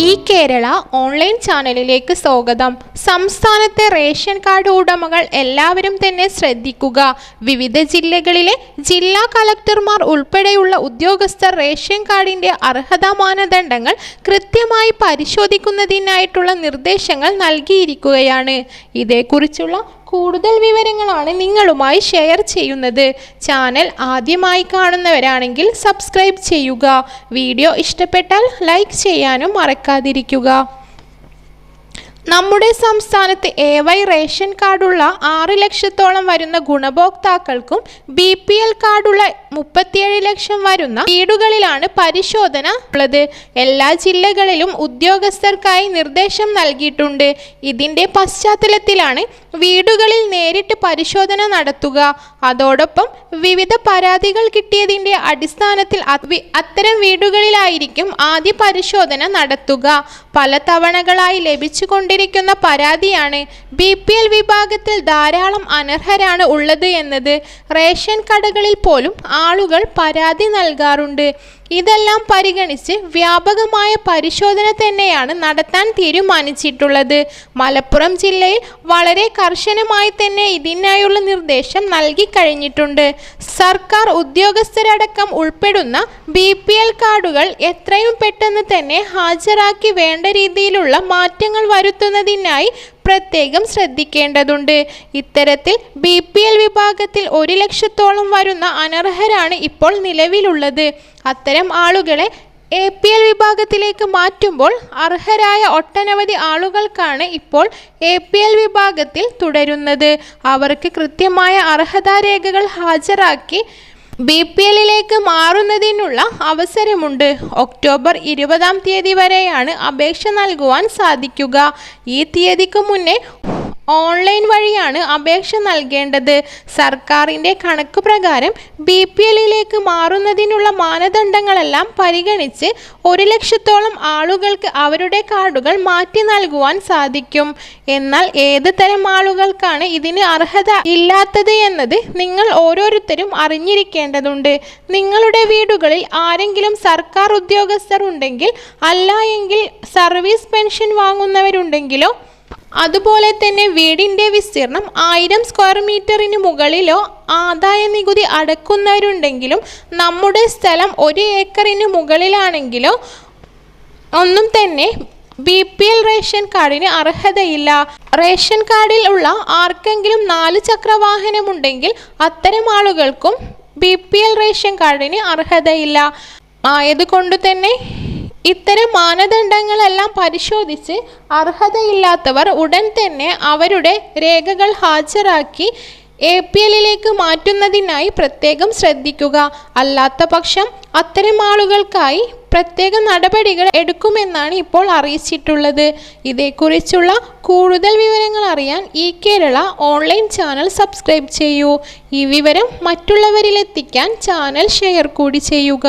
ഈ കേരള ഓൺലൈൻ ചാനലിലേക്ക് സ്വാഗതം. സംസ്ഥാനത്തെ റേഷൻ കാർഡ് ഉടമകൾ എല്ലാവരും തന്നെ ശ്രദ്ധിക്കുക. വിവിധ ജില്ലകളിലെ ജില്ലാ കളക്ടർമാർ ഉൾപ്പെടെയുള്ള ഉദ്യോഗസ്ഥർ റേഷൻ കാർഡിന്റെ അർഹതാ മാനദണ്ഡങ്ങൾ കൃത്യമായി പരിശോധിക്കുന്നതിനായിട്ടുള്ള നിർദ്ദേശങ്ങൾ നൽകിയിരിക്കുകയാണ്. ഇതേക്കുറിച്ചുള്ള കൂടുതൽ വിവരങ്ങളാണ് നിങ്ങളുമായി ഷെയർ ചെയ്യുന്നത്. ചാനൽ ആദ്യമായി കാണുന്നവരാണെങ്കിൽ സബ്സ്ക്രൈബ് ചെയ്യുക. വീഡിയോ ഇഷ്ടപ്പെട്ടാൽ ലൈക്ക് ചെയ്യാനും മറക്കാതിരിക്കുക. നമ്മുടെ സംസ്ഥാനത്ത് എ വൈ റേഷൻ കാർഡുള്ള ആറ് ലക്ഷത്തോളം വരുന്ന ഗുണഭോക്താക്കൾക്കും ബി പി എൽ കാർഡുള്ള മുപ്പത്തിയേഴ് ലക്ഷം വരുന്ന വീടുകളിലാണ് പരിശോധന ഉള്ളത്. എല്ലാ ജില്ലകളിലും ഉദ്യോഗസ്ഥർക്കായി നിർദ്ദേശം നൽകിയിട്ടുണ്ട്. ഇതിന്റെ പശ്ചാത്തലത്തിലാണ് വീടുകളിൽ നേരിട്ട് പരിശോധന നടത്തുക. അതോടൊപ്പം വിവിധ പരാതികൾ കിട്ടിയതിന്റെ അടിസ്ഥാനത്തിൽ അത് അത്തരം വീടുകളിലായിരിക്കും ആദ്യ പരിശോധന നടത്തുക. പല തവണകളായി ലഭിച്ചുകൊണ്ടിരിക്കുന്ന പരാതിയാണ് ബി പി എൽ വിഭാഗത്തിൽ ധാരാളം അനർഹരാണ് ഉള്ളത് എന്നത് റേഷൻ കടകളിൽ പോലും ആളുകൾ പരാതി നൽകാറുണ്ട്. ഇതെല്ലാം പരിഗണിച്ച് വ്യാപകമായ പരിശോധന തന്നെയാണ് നടത്താൻ തീരുമാനിച്ചിട്ടുള്ളത്. മലപ്പുറം ജില്ലയിൽ വളരെ കർശനമായി തന്നെ ഇതിനായുള്ള നിർദ്ദേശം നൽകി കഴിഞ്ഞിട്ടുണ്ട്. സർക്കാർ ഉദ്യോഗസ്ഥരടക്കം ഉൾപ്പെടുന്ന ബി പി എൽ കാർഡുകൾ എത്രയും പെട്ടെന്ന് തന്നെ ഹാജരാക്കി വേണ്ട രീതിയിലുള്ള മാറ്റങ്ങൾ വരുത്തുന്നതിനായി പ്രത്യേകം ശ്രദ്ധിക്കേണ്ടതുണ്ട്. ഇത്തരത്തിൽ ബി പി എൽ വിഭാഗത്തിൽ ഒരു ലക്ഷത്തോളം വരുന്ന അനർഹരാണ് ഇപ്പോൾ നിലവിലുള്ളത്. അത്തരം ആളുകളെ എ പി എൽ വിഭാഗത്തിലേക്ക് മാറ്റുമ്പോൾ അർഹരായ ഒട്ടനവധി ആളുകൾക്കാണ് ഇപ്പോൾ എ പി എൽ വിഭാഗത്തിൽ തുടരുന്നത്. അവർക്ക് കൃത്യമായ അർഹതാ രേഖകൾ ഹാജരാക്കി ബി പി എല്ലിലേക്ക് മാറുന്നതിനുള്ള അവസരമുണ്ട്. ഒക്ടോബർ ഇരുപതാം തീയതി വരെയാണ് അപേക്ഷ നൽകുവാൻ സാധിക്കുക. ഈ തീയതിക്ക് മുന്നേ ഓൺലൈൻ വഴിയാണ് അപേക്ഷ നൽകേണ്ടത്. സർക്കാരിന്റെ കണക്ക് പ്രകാരം ബി പി എല്ലിലേക്ക് മാറുന്നതിനുള്ള മാനദണ്ഡങ്ങളെല്ലാം പരിഗണിച്ച് ഒരു ലക്ഷത്തോളം ആളുകൾക്ക് അവരുടെ കാർഡുകൾ മാറ്റി നൽകുവാൻ സാധിക്കും. എന്നാൽ ഏത് തരം ആളുകൾക്കാണ് ഇതിന് അർഹത ഇല്ലാത്തത് എന്നത് നിങ്ങൾ ഓരോരുത്തരും അറിഞ്ഞിരിക്കേണ്ടതുണ്ട്. നിങ്ങളുടെ വീടുകളിൽ ആരെങ്കിലും സർക്കാർ ഉദ്യോഗസ്ഥർ ഉണ്ടെങ്കിൽ അല്ല എങ്കിൽ സർവീസ് പെൻഷൻ വാങ്ങുന്നവരുണ്ടെങ്കിലോ അതുപോലെ തന്നെ വീടിന്റെ വിസ്തീർണം ആയിരം സ്ക്വയർ മീറ്ററിന് മുകളിലോ ആദായ നികുതി അടക്കുന്നവരുണ്ടെങ്കിലും നമ്മുടെ സ്ഥലം ഒരു ഏക്കറിന് മുകളിലാണെങ്കിലോ ഒന്നും തന്നെ ബി പി എൽ റേഷൻ കാർഡിന് അർഹതയില്ല. റേഷൻ കാർഡിൽ ഉള്ള ആർക്കെങ്കിലും നാല് ചക്ര വാഹനമുണ്ടെങ്കിൽ അത്തരം ആളുകൾക്കും ബി പി എൽ റേഷൻ കാർഡിന് അർഹതയില്ല. ആയതുകൊണ്ട് തന്നെ ഇത്തരം മാനദണ്ഡങ്ങളെല്ലാം പരിശോധിച്ച് അർഹതയില്ലാത്തവർ ഉടൻ തന്നെ അവരുടെ രേഖകൾ ഹാജരാക്കി എ പി എല്ലിലേക്ക് മാറ്റുന്നതിനായി പ്രത്യേകം ശ്രദ്ധിക്കുക. അല്ലാത്ത പക്ഷം അത്തരം ആളുകൾക്കായി പ്രത്യേക നടപടികൾ എടുക്കുമെന്നാണ് ഇപ്പോൾ അറിയിച്ചിട്ടുള്ളത്. ഇതേക്കുറിച്ചുള്ള കൂടുതൽ വിവരങ്ങൾ അറിയാൻ ഈ കേരള ഓൺലൈൻ ചാനൽ സബ്സ്ക്രൈബ് ചെയ്യൂ. ഈ വിവരം മറ്റുള്ളവരിലെത്തിക്കാൻ ചാനൽ ഷെയർ കൂടി ചെയ്യുക.